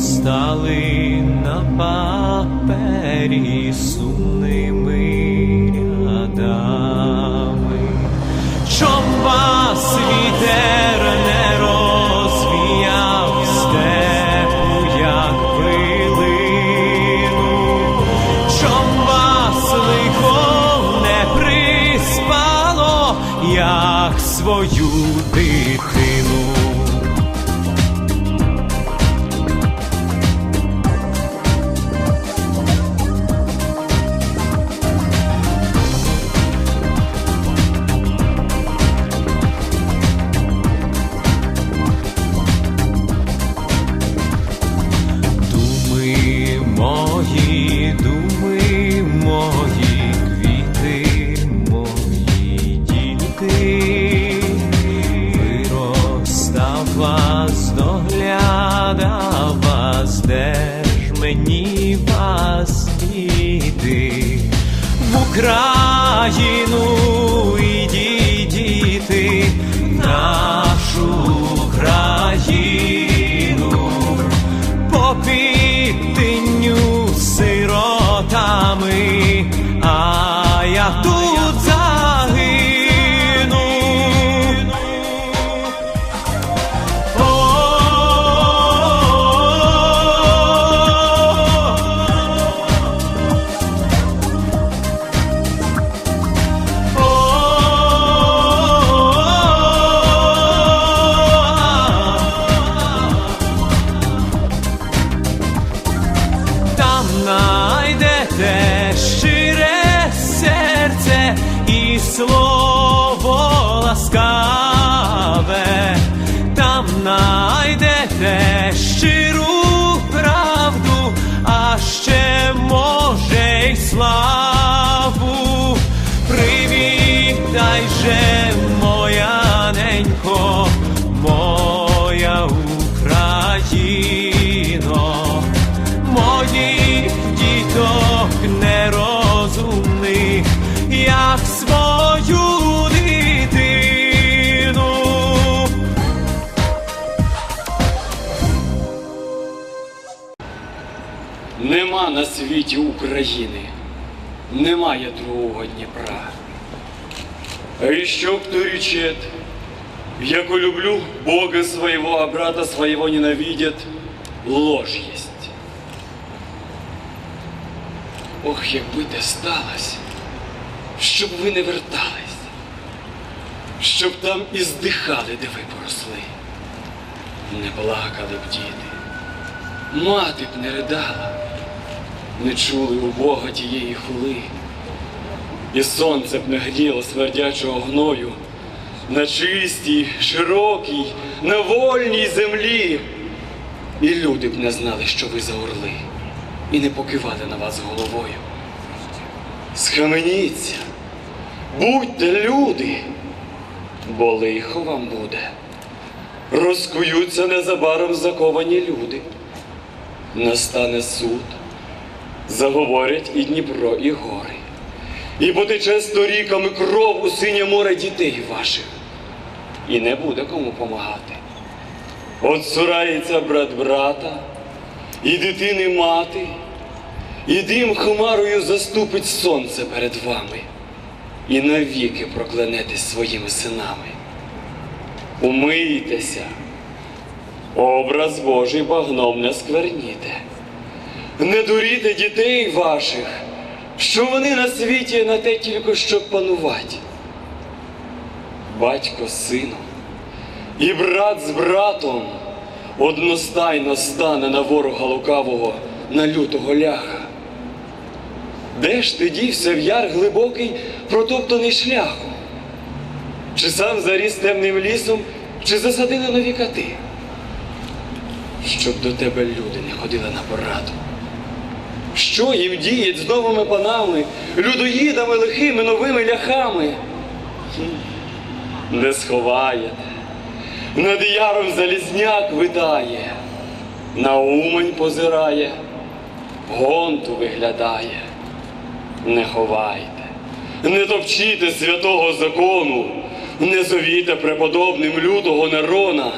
постали на папері сумними рядами. Чом вас вітер не розвіяв степу, як пилину, вас лихо не приспало, як свою дитину. Вас, вас, де ж мені вас іти в Україну і Нема на світі України, немає другого Дніпра. А еще кто речет, яко люблю Бога своего, а брата своего ненавидят, ложь есть. Ох, якби те сталося, щоб ви не вертались, щоб там і здихали, де ви поросли, не плакали б діти. Мати б не ридала, не чули у Бога тієї хули, і сонце б не гріло смердячого гною на чистій, широкій, на вольній землі. І люди б не знали, що ви за орли, і не покивали на вас головою. Схаменіться, будьте люди, бо лихо вам буде. Розкуються незабаром заковані люди. Настане суд, заговорять і Дніпро, і гори, і потече сторіками кров у синє море дітей ваших, і не буде кому помагати. От цурається брат брата, і дитини мати, і дим хмарою заступить сонце перед вами, і навіки проклянетесь своїми синами. Умийтеся. Образ Божий багном не скверніте. Не дуріте дітей ваших, що вони на світі на те тільки щоб панувати. Батько з сином і брат з братом одностайно стане на ворога лукавого, на лютого ляха. Де ж ти дівся в яр глибокий, протоптаний шляхом? Чи сам заріс темним лісом, чи засадили нові кати? щоб до тебе люди не ходили на пораду. Що їм діять з новими панами, людоїдами лихими новими ляхами? Не сховаєте. Над яром залізняк витає, на умень позирає, гонту виглядає. Не ховайте, не топчіте святого закону, не зовіте преподобним лютого Нерона,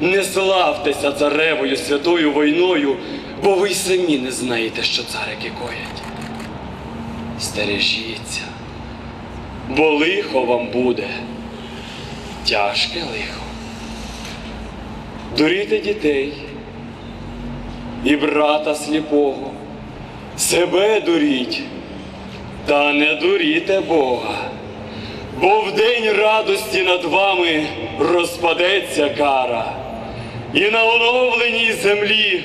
Не славтеся царевою святою війною, бо ви й самі не знаєте, що царики коять. Стережіться, бо лихо вам буде, тяжке лихо. Дуріте дітей і брата сліпого, себе дуріть, та не дуріте Бога. Бо в день радості над вами розпадеться кара, і на оновленій землі